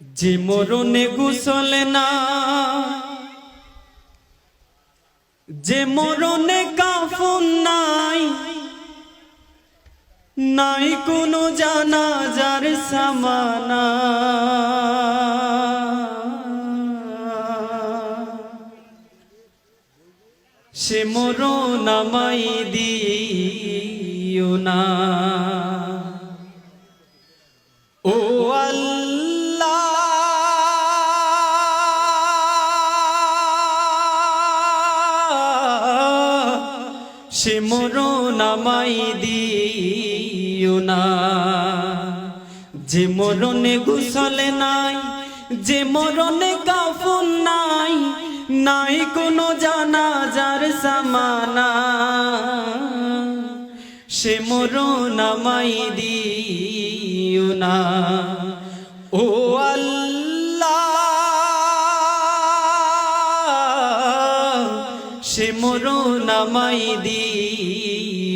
যে মরণে গুসল না, যে মরণে কাফন নাই নাই কোনো জানাজার সামানা। সে মরণ আমাই দিও না। মরণ আমাই দিও না। যে মরণে গুসলে নাই, যে মরণে কাফন নাই নাই কোনো জানাজার সামানা সে মরণ আমাই দিও না। ও আল্লাহ, সে মরণ আমাই দিও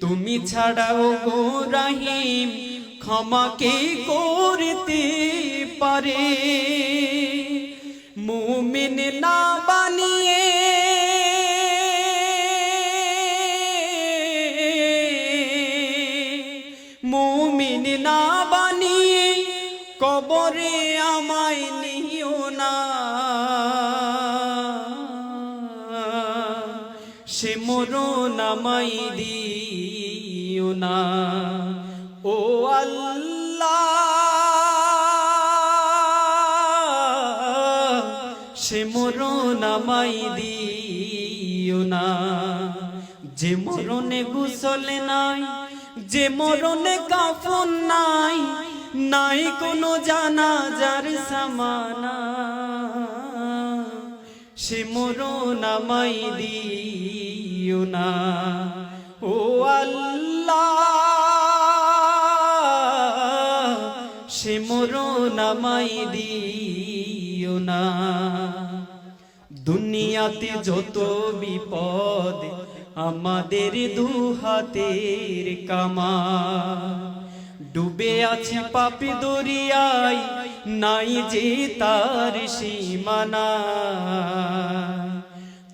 তুমি ছাড়াও গো রাহিম ক্ষমাকে করতে পারে? মুমিন না বানিয়ে মুমিন না বানিয়ে কবরে আমায় মরণ আমায় দিও না। ও সে মরণ আমায় দিও না। যে মরণে গুসলে নাই, যে মরণে কাফন নাই নাই কোনো জানাজার সামানা। সে মরণ আমায় দিও না। ও আল্লাহ, সে আমায় দিও না। দুনিয়াতে যত বিপদ আমাদের দু হাতের কামা। ডুবে আছে পাপি দরিয়ায়, নাই যে তার সীমানা।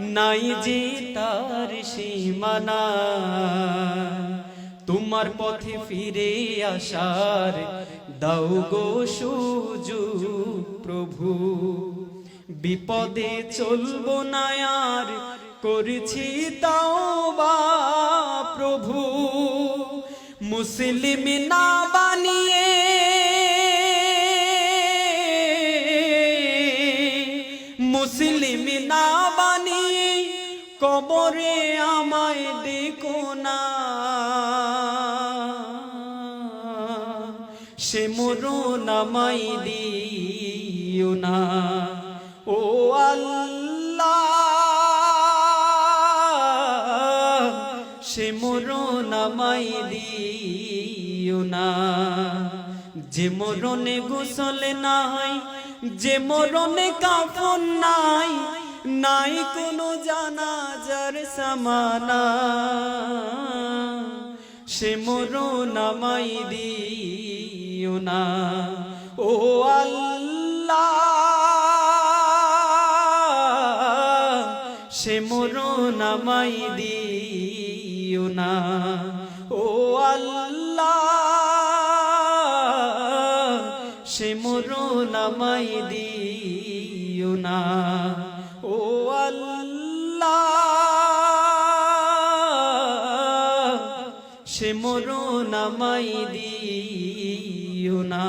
নাই যে তার সীমানা। তোমার পথে ফিরে আসার দাও গো সুজু প্রভু। বিপদে চলবো না আর করেছি তাও বা প্রভু। মুসলিম না বানিয়ে কবরে আমায় দেখো না। সে মরণ আমায় দিও না। ও আল্লাহ, সে মরণ আমায় দিও না। যে মরণে গোসলে নাই, যে মরণে কাফন নাই নাই কোনো জানাজার সামানা। সে মরণ আমায় দিও না। ও আল্লাহ, সে মরণ আমায় দিও না। ও আল্লাহ, সে মরণ আমায় দিও না। সে মরো নামাই দিও না।